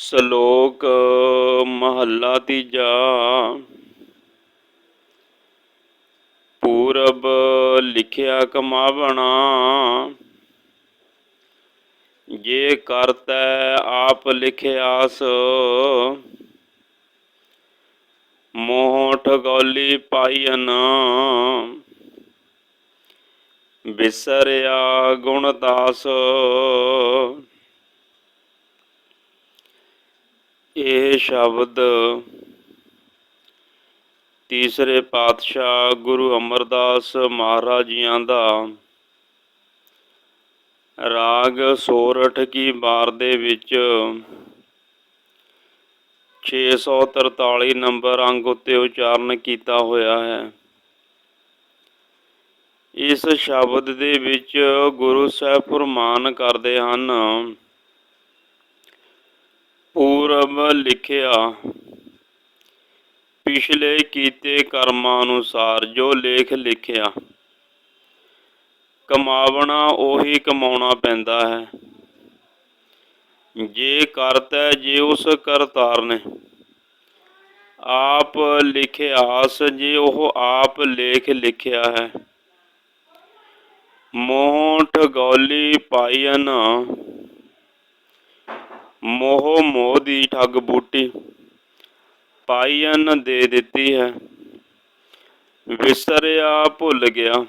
ਸ਼ਲੋਕ ਮਹੱਲਾ ਤੀਜਾ। ਪੂਰਬ ਲਿਖਿਆ ਕਮਾਵਣਾ, ਜੇ ਕਰਤੈ ਆਪ ਲਿਖਿਆਸ ਮੋਹ ਠਗੌਲੀ ਪਾਈਨ ਬਿਸਰਿਆ ਗੁਣ ਦਾਸ ਇਹ ਸ਼ਬਦ ਤੀਸਰੇ ਪਾਤਸ਼ਾਹ ਗੁਰੂ ਅਮਰਦਾਸ ਮਹਾਰਾਜ ਜੀਆਂ ਦਾ ਰਾਗ ਸੋਰਠ ਕੀ ਬਾਰ ਦੇ ਵਿੱਚ 643 ਨੰਬਰ ਅੰਗ ਉੱਤੇ ਉਚਾਰਨ ਕੀਤਾ ਹੋਇਆ ਹੈ। ਇਸ ਸ਼ਬਦ ਦੇ ਵਿੱਚ ਗੁਰੂ ਸਾਹਿਬ ਫਰਮਾਨ ਕਰਦੇ ਹਨ ਪੂਰਬ ਲਿਖਿਆ, ਪਿਛਲੇ ਕੀਤੇ ਕਰਮਾਂ ਅਨੁਸਾਰ ਜੋ ਲੇਖ ਲਿਖਿਆ, ਕਮਾਵਣਾ ਉਹੀ ਕਮਾਉਣਾ ਪੈਂਦਾ ਹੈ। ਜੇ ਕਰਤਾ, ਜੇ ਉਸ ਕਰਤਾਰ ਨੇ ਆਪ ਲਿਖਿਆਸ ਜੇ ਉਹ ਆਪ ਲੇਖ ਲਿਖਿਆ ਹੈ। ਮੋਹ ਠਗੌਲੀ ਪਾਈਨ ਮੋਹ ਮੋਹ ਦੀ ਠੱਗ ਬੂਟੀ ਪਾਈਨ ਦੇ ਦਿੱਤੀ ਹੈ। ਵਿਸਰਿਆ ਭੁੱਲ ਗਿਆ।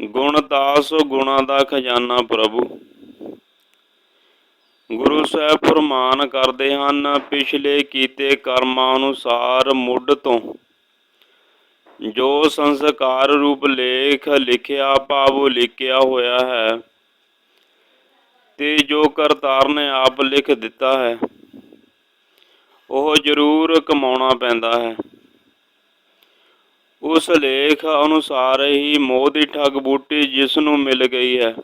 ਗੁਣ ਦਾਸ ਗੁਣਾ ਦਾ ਖਜ਼ਾਨਾ ਪ੍ਰਭੂ। ਗੁਰੂ ਸਾਹਿਬ ਫਰਮਾਨ ਕਰਦੇ ਹਨ, ਪਿਛਲੇ ਕੀਤੇ ਕਰਮਾਂ ਅਨੁਸਾਰ ਮੁੱਢ ਤੋਂ ਜੋ ਸੰਸਕਾਰ ਰੂਪ ਲੇਖ ਲਿਖਿਆ, ਭਾਵ ਲਿਖਿਆ ਹੋਇਆ ਹੈ ਤੇ ਜੋ ਕਰਤਾਰ ਨੇ ਆਪ ਲਿਖ ਦਿੱਤਾ ਹੈ, ਉਹ ਜ਼ਰੂਰ ਕਮਾਉਣਾ ਪੈਂਦਾ ਹੈ। ਉਸ ਲੇਖ ਅਨੁਸਾਰ ਹੀ ਮੋਹ ਦੀ ਠੱਗ ਬੂਟੀ ਜਿਸ ਨੂੰ ਮਿਲ ਗਈ ਹੈ,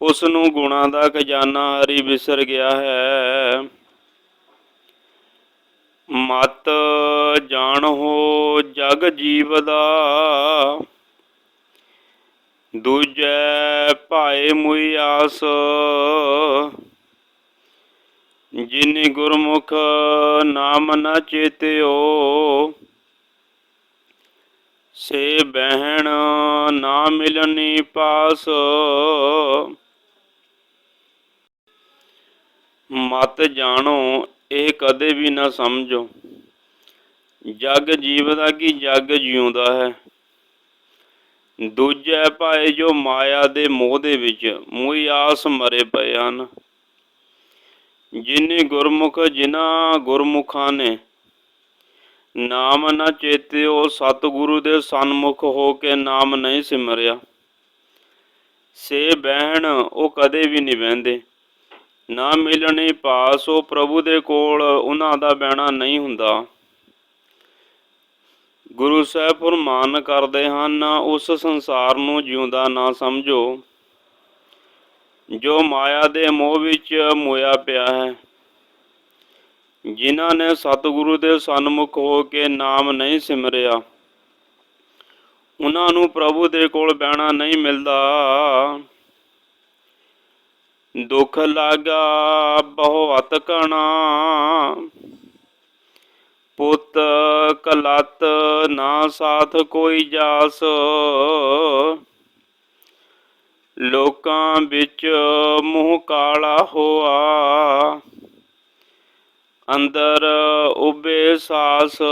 ਉਸ ਨੂੰ ਗੁਣਾ ਦਾ ਖਜ਼ਾਨਾ ਹਰੀ ਵਿਸਰ ਗਿਆ ਹੈ। ਮਤ ਜਾਣ ਹੋ ਜਗ ਜੀਵ ਦਾ ਦੂਜੈ ਭਾਏ ਮੁਈ ਆਸ। ਜਿਨੀ ਗੁਰਮੁਖ ਨਾਮ ਨਾ ਚੇਤਿਓ, ਸੇ ਬਹਿਣ ਨਾ ਮਿਲਣੀ ਪਾਸ। ਮਤ ਜਾਣੋ, ਇਹ ਕਦੇ ਵੀ ਨਾ ਸਮਝੋ। ਜਗ ਜੀਵਦਾ ਕੀ ਜਗ ਜਿਉਂਦਾ ਹੈ। ਦੂਜੇ ਭਾਏ ਜੋ ਮਾਇਆ ਦੇ ਮੋਹ ਦੇ ਵਿੱਚ ਮੂਈ ਆਸ ਮਰੇ ਪਏ ਹਨ। ਜਿਨੇ ਗੁਰਮੁਖ ਜਿਨ੍ਹਾਂ ਗੁਰਮੁਖਾਂ ਨੇ, ਨਾਮ ਨਾ ਚੇਤਿਓ ਸਤਿਗੁਰੂ ਦੇ ਸਨਮੁਖ ਹੋ ਕੇ ਨਾਮ ਨਹੀਂ ਸਿਮਰਿਆ। ਸੇ ਬਹਿਣ ਉਹ ਕਦੇ ਵੀ ਨਹੀਂ ਬਹਿੰਦੇ ਨਾ ਮਿਲਣੀ ਪਾਸ ਉਹ ਪ੍ਰਭੂ ਦੇ ਕੋਲ, ਉਹਨਾਂ ਦਾ ਬਹਿਣਾ ਨਹੀਂ ਹੁੰਦਾ। ਗੁਰੂ ਸਾਹਿਬ ਫਰਮਾਨ ਕਰਦੇ ਹਨ ਉਸ ਸੰਸਾਰ ਨੂੰ ਜਿਉਂਦਾ ਨਾ ਸਮਝੋ। ਜੋ ਮਾਇਆ ਦੇ ਮੋਹ ਵਿੱਚ ਮੋਇਆ ਪਿਆ ਹੈ, ਜਿਨ੍ਹਾਂ ਨੇ ਸਤਿਗੁਰੂ ਦੇ ਸਨਮੁਖ ਹੋ ਕੇ ਨਾਮ ਨਹੀਂ ਸਿਮਰਿਆ, ਉਹਨਾਂ ਨੂੰ ਪ੍ਰਭੂ ਦੇ ਕੋਲ ਬਹਿਣਾ ਨਹੀਂ ਮਿਲਦਾ। ਦੁੱਖ ਲਾਗਾ ਬਹੁ ਅਤ ਪੁੱਤ ਕਲਤ ਨਾ ਸਾਥ ਕੋਈ ਜਾਸ। ਲੋਕਾਂ ਵਿੱਚ ਮੂੰਹ ਕਾਲਾ ਹੋਆ। ਅੰਦਰ ਉਬੇ ਸਾਸ।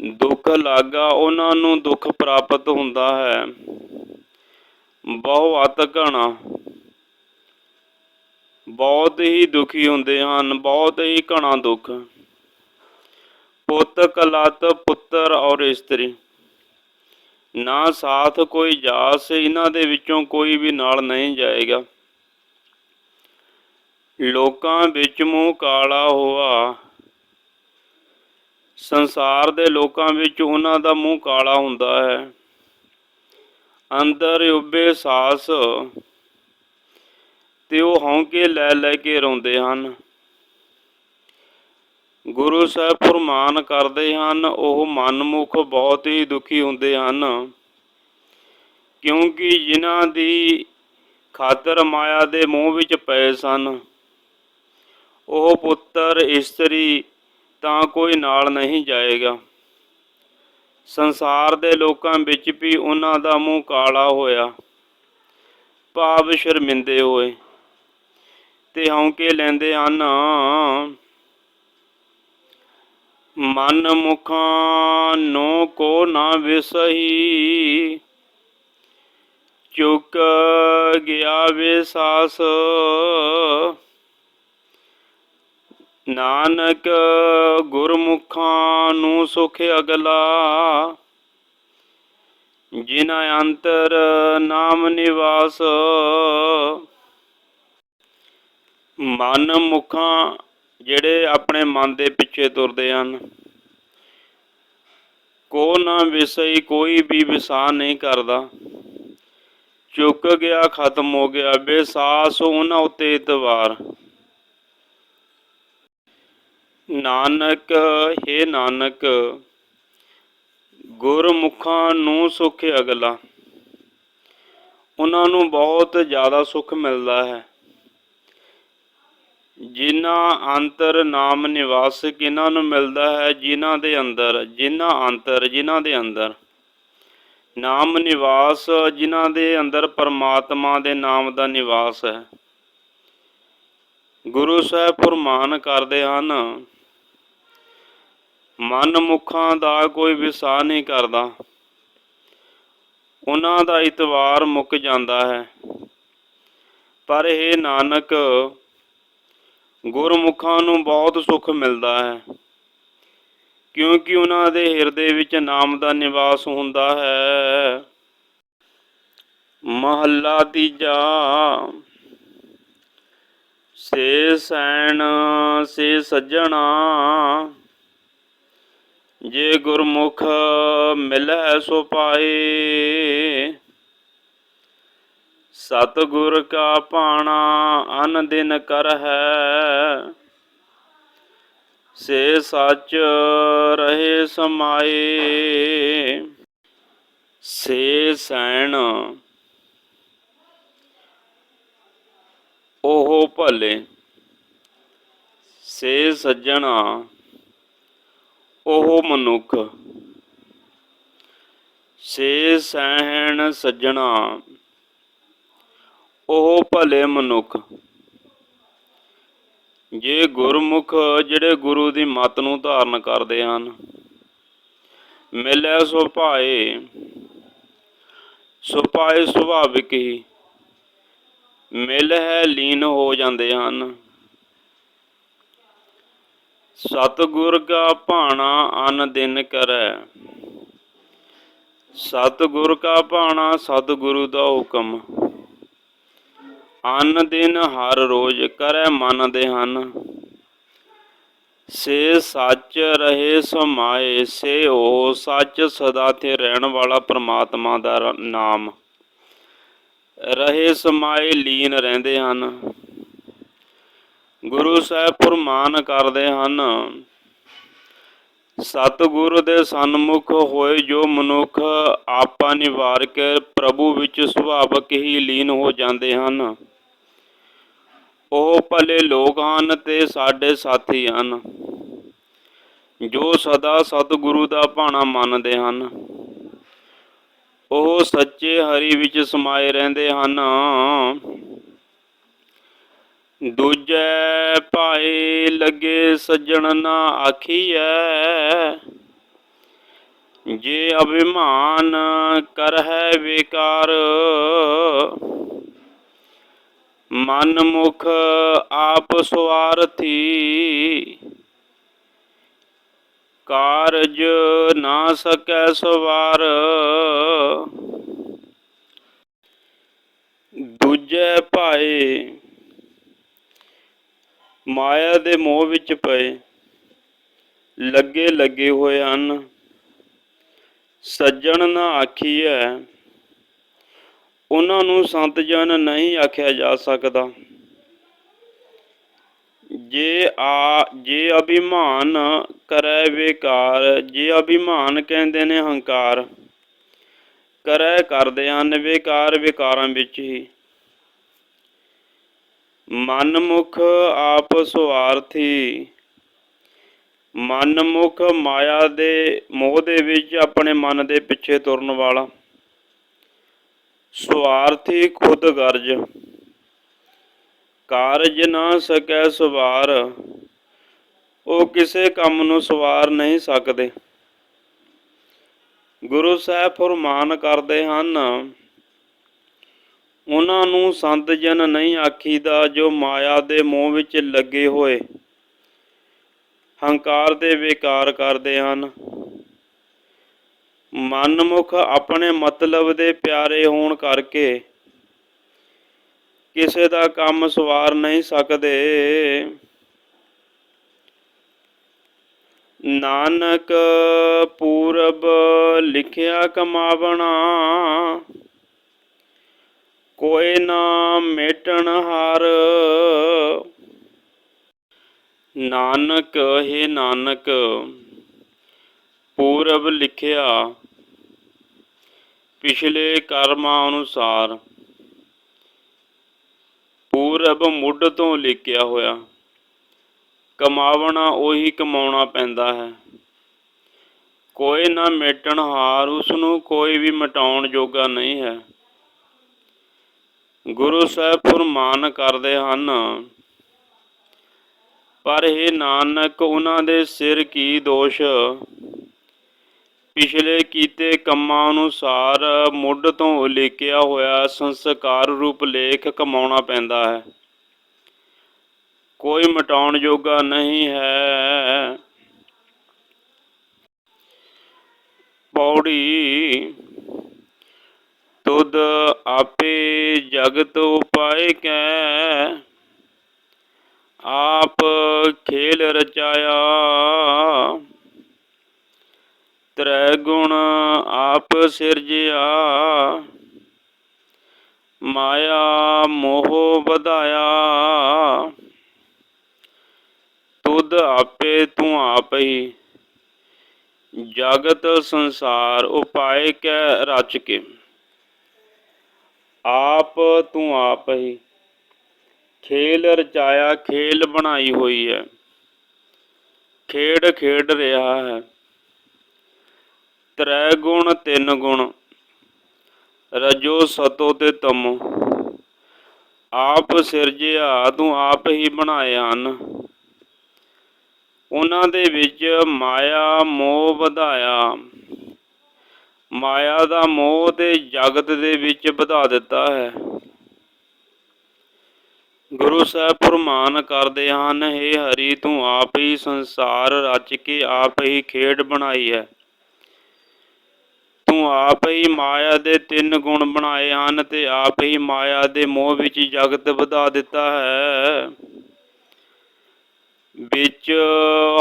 ਦੁੱਖ ਲਾਗਾ, ਉਹਨਾਂ ਨੂੰ ਦੁੱਖ ਪ੍ਰਾਪਤ ਹੁੰਦਾ ਹੈ। ਬਹੁ ਅਤ ਘਣਾ ਬਹੁਤ ਹੀ ਦੁਖੀ ਹੁੰਦੇ ਹਨ, ਬਹੁਤ ਹੀ ਘਣਾ ਦੁੱਖ। ਪੁੱਤ ਕਲਤ ਪੁੱਤਰ ਔਰ ਇਸਤਰੀ, ਨਾ ਸਾਥ ਕੋਈ ਜਾਸ, ਇਹਨਾਂ ਦੇ ਵਿੱਚੋਂ ਕੋਈ ਵੀ ਨਾਲ ਨਹੀਂ ਜਾਏਗਾ। ਲੋਕਾਂ ਵਿੱਚ ਮੂੰਹ ਕਾਲਾ ਹੋਆ। ਸੰਸਾਰ ਦੇ ਲੋਕਾਂ ਵਿੱਚ ਉਹਨਾਂ ਦਾ ਮੂੰਹ ਕਾਲਾ ਹੁੰਦਾ ਹੈ। ਅੰਦਰ ਉੱਬੇ ਸਾਸ ਤੇ ਉਹ ਹੌਂਕੇ ਲੈ ਲੈ ਕੇ ਰੋਂਦੇ ਹਨ। ਗੁਰੂ ਸਾਹਿਬ ਫਰਮਾਨ ਕਰਦੇ ਹਨ, ਉਹ ਮਨਮੁਖ ਬਹੁਤ ਹੀ ਦੁਖੀ ਹੁੰਦੇ ਹਨ। ਕਿਉਂਕਿ ਜਿਨ੍ਹਾਂ ਦੀ ਖਾਤਰ ਮਾਇਆ ਦੇ ਮੋਹ ਵਿੱਚ ਪਏ ਸਨ, ਉਹ ਪੁੱਤਰ, ਇਸਤਰੀ ਤਾਂ ਕੋਈ ਨਾਲ ਨਹੀਂ ਜਾਏਗਾ। ਸੰਸਾਰ ਦੇ ਲੋਕਾਂ ਵਿੱਚ ਵੀ ਉਹਨਾਂ ਦਾ ਮੂੰਹ ਕਾਲਾ ਹੋਇਆ, ਭਾਵ ਸ਼ਰਮਿੰਦੇ ਹੋਏ। ਤੇ ਹੌਂਕੇ ਲੈਂਦੇ ਹਨ। ਮਨ ਮੁਖਾਂ ਨੋ ਕੋ ਨਾ ਵਿਸਹੀ, ਚੁੱਕ ਗਿਆ ਵਿਸਾਸ ਨਾਨਕ ਗੁਰਮੁਖਾਂ ਨੂੰ ਸੁਖ ਅਗਲਾ, ਜਿਨ੍ਹਾਂ ਅੰਤਰ ਨਾਮ ਨਿਵਾਸ ਮਨ ਮੁਖਾਂ ਜਿਹੜੇ ਆਪਣੇ ਮਨ ਦੇ ਪਿੱਛੇ ਤੁਰਦੇ ਹਨ। ਕੋ ਨਾ ਵਿਸਈ, ਕੋਈ ਵੀ ਵਿਸਾ ਨਹੀਂ ਕਰਦਾ। ਚੁੱਕ ਗਿਆ, ਖਤਮ ਹੋ ਗਿਆ, ਬੇਸਾਸ ਉਹਨਾਂ ਉਤੇ ਇਤਵਾਰ। ਨਾਨਕ, ਹੈ ਨਾਨਕ, ਗੁਰਮੁਖਾਂ ਨੂੰ ਸੁਖ ਅਗਲਾ। ਉਹਨਾਂ ਨੂੰ ਬਹੁਤ ਜ਼ਿਆਦਾ ਸੁਖ ਮਿਲਦਾ ਹੈ। ਜਿਨ੍ਹਾਂ ਅੰਤਰ ਨਾਮ ਨਿਵਾਸ ਕਿਨਾਂ ਨੂੰ ਮਿਲਦਾ ਹੈ? ਜਿਨ੍ਹਾਂ ਦੇ ਅੰਦਰ, ਜਿਨ੍ਹਾਂ ਅੰਤਰ, ਜਿਨ੍ਹਾਂ ਦੇ ਅੰਦਰ। ਨਾਮ ਨਿਵਾਸ ਜਿਨ੍ਹਾਂ ਦੇ ਅੰਦਰ ਪਰਮਾਤਮਾ ਦੇ ਨਾਮ ਦਾ ਨਿਵਾਸ ਹੈ। ਗੁਰੂ ਸਾਹਿਬ ਫਰਮਾਨ ਕਰਦੇ ਹਨ, ਮਨ ਮੁਖਾਂ ਦਾ ਕੋਈ ਵਿਸਾਹ ਨਹੀਂ ਕਰਦਾ। ਉਹਨਾਂ ਦਾ ਇਤਵਾਰ ਮੁੱਕ ਜਾਂਦਾ ਹੈ। ਪਰ ਇਹ ਨਾਨਕ ਗੁਰਮੁਖਾਂ ਨੂੰ ਬਹੁਤ ਸੁੱਖ ਮਿਲਦਾ ਹੈ, ਕਿਉਂਕਿ ਉਹਨਾਂ ਦੇ ਹਿਰਦੇ ਵਿੱਚ ਨਾਮ ਦਾ ਨਿਵਾਸ ਹੁੰਦਾ ਹੈ। ਮਹੱਲਾ ਤੀਜਾ, ਸੇ ਸੈਣ, ਸੇ ਸੱਜਣਾ, ਜੇ ਗੁਰਮੁਖ ਮਿਲੈ ਸੋ ਪਾਏ। ਸਤਿਗੁਰ ਕਾ ਪਾਣਾ ਅਨ ਦਿਨ ਕਰ ਹੈ ਸੇ ਸੱਚ ਰਹੇ ਸਮਾਏ। ਸੇ ਸੈਣ ਉਹ ਭਲੇ। ਸੇ ਸੱਜਣਾ ਉਹ ਮਨੁੱਖ। ਸੇ ਸਹਿਣ ਸੱਜਣਾ। ਉਹ ਭਲੇ ਮਨੁੱਖ। ਜੇ ਗੁਰਮੁਖ ਜਿਹੜੇ ਗੁਰੂ ਦੀ ਮਤ ਨੂੰ ਧਾਰਨ ਕਰਦੇ ਹਨ, ਮਿਲੈ ਸੋ ਭਾਏ ਸੋ ਭਾਏ ਸੁਭਾਵਿਕ ਹੀ, ਮਿਲ ਹੈ ਲੀਨ ਹੋ ਜਾਂਦੇ ਹਨ। ਸਤਿਗੁਰ ਕਾ ਭਾਣਾ ਅਨ ਦਿਨ ਕਰੈ। ਸਤਿਗੁਰ ਕਾ ਭਾਣਾ ਸਤਿਗੁਰੂ ਦਾ ਹੁਕਮ। ਅਨ ਦਿਨ ਹਰ ਰੋਜ਼ ਕਰੈ ਮੰਨਦੇ ਹਨ। ਸੇ ਸੱਚ ਰਹੇ ਸਮਾਏ, ਸੇ ਉਹ ਸੱਚ ਸਦਾ ਤੇ ਰਹਿਣ ਵਾਲਾ ਪ੍ਰਮਾਤਮਾ ਦਾ ਨਾਮ। ਰਹੇ ਸਮਾਏ ਲੀਨ ਰਹਿੰਦੇ ਹਨ। ਗੁਰੂ ਸਾਹਿਬ ਫਰਮਾਨ ਕਰਦੇ ਹਨ ਸਤਿਗੁਰੂ ਦੇ ਸਨਮੁਖ ਹੋਏ ਜੋ ਮਨੁੱਖ ਆਪਾ ਨਿਵਾਰ ਕੇ ਪ੍ਰਭੂ ਵਿੱਚ ਸੁਭਾਵਕ ਹੀ ਲੀਨ ਹੋ ਜਾਂਦੇ ਹਨ। ਉਹ ਭਲੇ ਲੋਕ ਹਨ ਤੇ ਸਾਡੇ ਸਾਥੀ ਹਨ, ਜੋ ਸਦਾ ਸਤਿਗੁਰੂ ਦਾ ਭਾਣਾ ਮੰਨਦੇ ਹਨ। ਉਹ ਸੱਚੇ ਹਰੀ ਵਿੱਚ ਸਮਾਏ ਰਹਿੰਦੇ ਹਨ। ਦੂਜੇ ਭਾਏ ਲੱਗੇ ਸੱਜਣ ਨਾ ਆਖੀਐ, ਜੇ ਅਭਿਮਾਨ ਕਰਹਿ ਵਿਕਾਰ, ਮਨ ਮੁਖ ਆਪ ਸਵਾਰਥੀ ਕਾਰਜ ਨਾ ਸਕੈ ਸਵਾਰ। ਦੂਜੇ ਭਾਏ ਮਾਇਆ ਦੇ ਮੋਹ ਵਿੱਚ ਪਏ, ਲੱਗੇ ਲੱਗੇ ਹੋਏ ਹਨ। ਸੱਜਣ ਨਾ ਆਖੀਐ, ਉਹਨਾਂ ਨੂੰ ਸੰਤ ਜਨ ਨਹੀਂ ਆਖਿਆ ਜਾ ਸਕਦਾ। ਜੇ ਆ, ਜੇ ਅਭਿਮਾਨ ਕਰੈ ਵਿਕਾਰ, ਜੇ ਅਭਿਮਾਨ ਕਹਿੰਦੇ ਨੇ ਹੰਕਾਰ, ਕਰੈ ਕਰਦੇ ਹਨ ਵਿਕਾਰ ਵਿਕਾਰਾਂ ਵਿੱਚ ਹੀ। ਮਨ ਮੁਖ ਆਪ ਸੁਆਰਥੀ। ਮਨ ਮੁਖ ਮਾਇਆ ਦੇ ਮੋਹ ਦੇ ਵਿੱਚ ਆਪਣੇ ਮਨ ਦੇ ਪਿੱਛੇ ਤੁਰਨ ਵਾਲਾ। ਸੁਆਰਥੀ ਖੁਦ ਗਰਜ। ਕਾਰਜ ਨਾ ਸਕੈ ਸਵਾਰ। ਉਹ ਕਿਸੇ ਕੰਮ ਨੂੰ ਸਵਾਰ ਨਹੀਂ ਸਕਦੇ। ਗੁਰੂ ਸਾਹਿਬ ਫਰਮਾਨ ਕਰਦੇ ਹਨ ਉਹਨਾਂ ਨੂੰ ਸੰਤ ਜਨ ਨਹੀਂ ਆਖੀਦਾ ਜੋ ਮਾਇਆ ਦੇ ਮੋਹ ਵਿੱਚ ਲੱਗੇ ਹੋਏ। ਹੰਕਾਰ ਦੇ ਵਿਕਾਰ ਕਰਦੇ ਹਨ। ਮਨਮੁਖ ਆਪਣੇ ਮਤਲਬ ਦੇ ਪਿਆਰੇ ਹੋਣ ਕਰਕੇ ਕਿਸੇ ਦਾ ਕੰਮ ਸਵਾਰ ਨਹੀਂ ਸਕਦੇ। ਨਾਨਕ ਪੂਰਬ ਲਿਖਿਆ ਕਮਾਵਣਾ ਕੋਈ ਨਾ ਮੇਟਣ ਹਾਰ। ਨਾਨਕ ਹੈ ਨਾਨਕ, ਪੂਰਬ ਲਿਖਿਆ, ਪਿਛਲੇ ਕਰਮਾਂ ਅਨੁਸਾਰ। ਪੂਰਬ ਮੁੱਢ ਤੋਂ ਲਿਖਿਆ ਹੋਇਆ, ਕਮਾਵਣਾ ਉਹੀ ਕਮਾਉਣਾ ਪੈਂਦਾ ਹੈ। ਕੋਈ ਨਾ ਮੇਟਣ ਹਾਰ ਉਸ ਨੂੰ ਕੋਈ ਵੀ ਮਿਟਾਉਣ ਜੋਗਾ ਨਹੀਂ ਹੈ। ਗੁਰੂ ਸਾਹਿਬ ਫਰਮਾਨ ਕਰਦੇ ਹਨ, ਪਰ ਇਹ ਨਾਨਕ, ਉਹਨਾਂ ਦੇ ਸਿਰ ਕੀ ਦੋਸ਼? ਪਿਛਲੇ ਕੀਤੇ ਕੰਮਾਂ ਅਨੁਸਾਰ ਮੁੱਢ ਤੋਂ ਉਲੀਕਿਆ ਹੋਇਆ ਸੰਸਕਾਰ ਰੂਪ ਲੇਖ ਕਮਾਉਣਾ ਪੈਂਦਾ ਹੈ। ਕੋਈ ਮਟਾਉਣ ਯੋਗਾ ਨਹੀਂ ਹੈ। ਪੌੜੀ ਤੁਧ ਆਪੇ ਜਗਤ ਉਪਾਏ ਕੈ? ਆਪ ਖੇਲ ਰਚਾਇਆ। ਤ੍ਰੈ ਗੁਣ ਆਪ ਸਿਰਜਿਆ। ਮਾਇਆ ਮੋਹ ਵਧਾਇਆ। ਤੁਧ ਆਪੇ ਤੂੰ ਆਪ ਹੀ ਜਗਤ ਸੰਸਾਰ ਉਪਾਏ ਕੈ, ਰਚ ਕੇ। ਆਪ ਤੂੰ ਆਪ ਹੀ। ਖੇਲ ਰਚਾਇਆ, ਖੇਲ ਬਣਾਈ ਹੋਈ ਹੈ। ਖੇਡ ਖੇਡ ਰਿਹਾ ਹੈ। ਤ੍ਰੈ ਗੁਣ, ਤਿੰਨ ਗੁਣ। ਰਜੋ ਸਤੋ ਤੇ ਤਮੋ। ਆਪ ਸਿਰਜਿਆ, ਤੂੰ ਆਪ ਹੀ ਬਣਾਏ ਹਨ। ਉਹਨਾਂ ਦੇ ਵਿੱਚ ਮਾਇਆ, ਮੋਹ ਵਧਾਇਆ। ਮਾਇਆ ਦਾ ਮੋਹ ਤੇ ਜਗਤ ਦੇ ਵਿੱਚ ਵਧਾ ਦਿੱਤਾ ਹੈ। ਗੁਰੂ ਸਾਹਿਬ ਫਰਮਾਨ ਕਰਦੇ ਹਨ हे ਹਰੀ, ਤੂੰ ਆਪ ਹੀ ਸੰਸਾਰ ਰਚ ਕੇ ਆਪ ਹੀ ਖੇਡ ਬਣਾਈ ਹੈ। ਤੂੰ ਆਪ ਹੀ ਮਾਇਆ ਦੇ ਤਿੰਨ ਗੁਣ ਬਣਾਏ ਹਨ ਤੇ ਆਪ ਹੀ ਮਾਇਆ ਦੇ ਮੋਹ ਵਿੱਚ ਜਗਤ ਵਧਾ ਦਿੱਤਾ ਹੈ। ਵਿੱਚ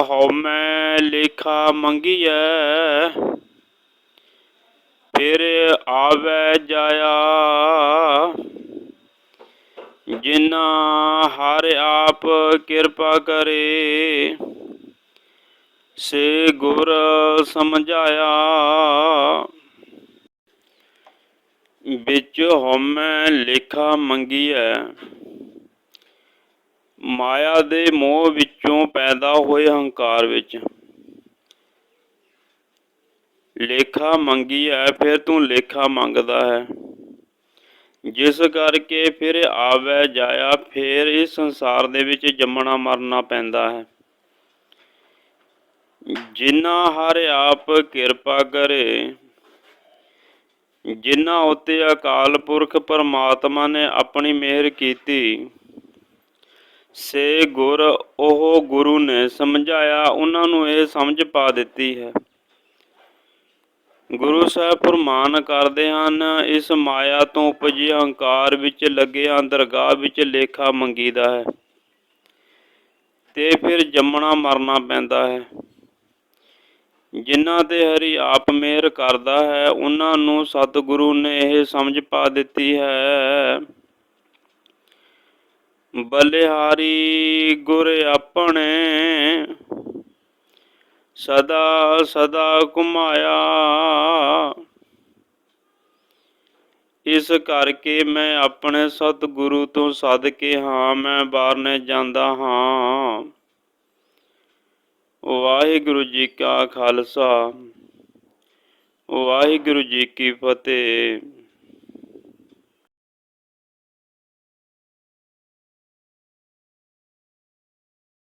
ਹਉਮੈ ਲੇਖਾ ਮੰਗੀ ਹੈ ਫਿਰ ਆਵੇ ਜਾਇਆ। ਜਿਨਾ ਹਰ ਆਪ ਕਿਰਪਾ ਕਰੇ, ਸੇ ਗੁਰ ਸਮਝਾਇਆ। ਵਿੱਚ ਹਉਮੈ ਲੇਖਾ ਮੰਗੀਐ। ਮਾਇਆ ਦੇ ਮੋਹ ਵਿੱਚੋਂ ਪੈਦਾ ਹੋਏ ਹੰਕਾਰ ਵਿੱਚ। ਲੇਖਾ ਮੰਗੀ ਹੈ, ਫਿਰ ਤੂੰ ਲੇਖਾ ਮੰਗਦਾ ਹੈ। ਜਿਸ ਕਰਕੇ ਫਿਰ ਆਵੇ ਜਾਇਆ, ਫਿਰ ਇਸ ਸੰਸਾਰ ਦੇ ਵਿੱਚ ਜੰਮਣਾ ਮਰਨਾ ਪੈਂਦਾ ਹੈ। ਜਿਨ੍ਹਾਂ ਹਰ ਆਪ ਕਿਰਪਾ ਕਰੇ ਜਿਨ੍ਹਾਂ ਉਤੇ ਅਕਾਲ ਪੁਰਖ ਪਰਮਾਤਮਾ ਨੇ ਆਪਣੀ ਮਿਹਰ ਕੀਤੀ, ਸੇ ਗੁਰ ਉਹ ਗੁਰੂ ਨੇ ਸਮਝਾਇਆ, ਉਹਨਾਂ ਨੂੰ ਇਹ ਸਮਝ ਪਾ ਦਿੱਤੀ ਹੈ। ਗੁਰੂ ਸਾਹਿਬ ਫਰਮਾਨ ਕਰਦੇ ਹਨ, ਇਸ ਮਾਇਆ ਤੋਂ ਉਪਜੇ ਹੰਕਾਰ ਵਿੱਚ ਲੱਗਿਆ ਦਰਗਾਹ ਵਿੱਚ ਲੇਖਾ ਮੰਗੀਦਾ ਹੈ। ਤੇ ਫਿਰ ਜੰਮਣਾ ਮਰਨਾ ਪੈਂਦਾ ਹੈ। ਜਿਨ੍ਹਾਂ ਤੇ ਹਰੀ ਆਪ ਮਿਹਰ ਕਰਦਾ ਹੈ, ਉਹਨਾਂ ਨੂੰ ਸਤਿਗੁਰੂ ਨੇ ਇਹ ਸਮਝ ਪਾ ਦਿੱਤੀ ਹੈ। ਬਲਿਹਾਰੀ ਗੁਰ ਆਪਣੇ ਸਦਾ ਸਦਾ ਘੁਮਾਇਆ। ਇਸ ਕਰਕੇ ਮੈਂ ਆਪਣੇ ਸਤਿਗੁਰੂ ਤੋਂ ਸਦ ਕੇ ਹਾਂ, ਮੈਂ ਬਾਹਰਨੇ ਜਾਂਦਾ ਹਾਂ। ਵਾਹਿਗੁਰੂ ਜੀ ਕਾ ਖਾਲਸਾ, ਵਾਹਿਗੁਰੂ ਜੀ ਕੀ ਫਤਿਹ।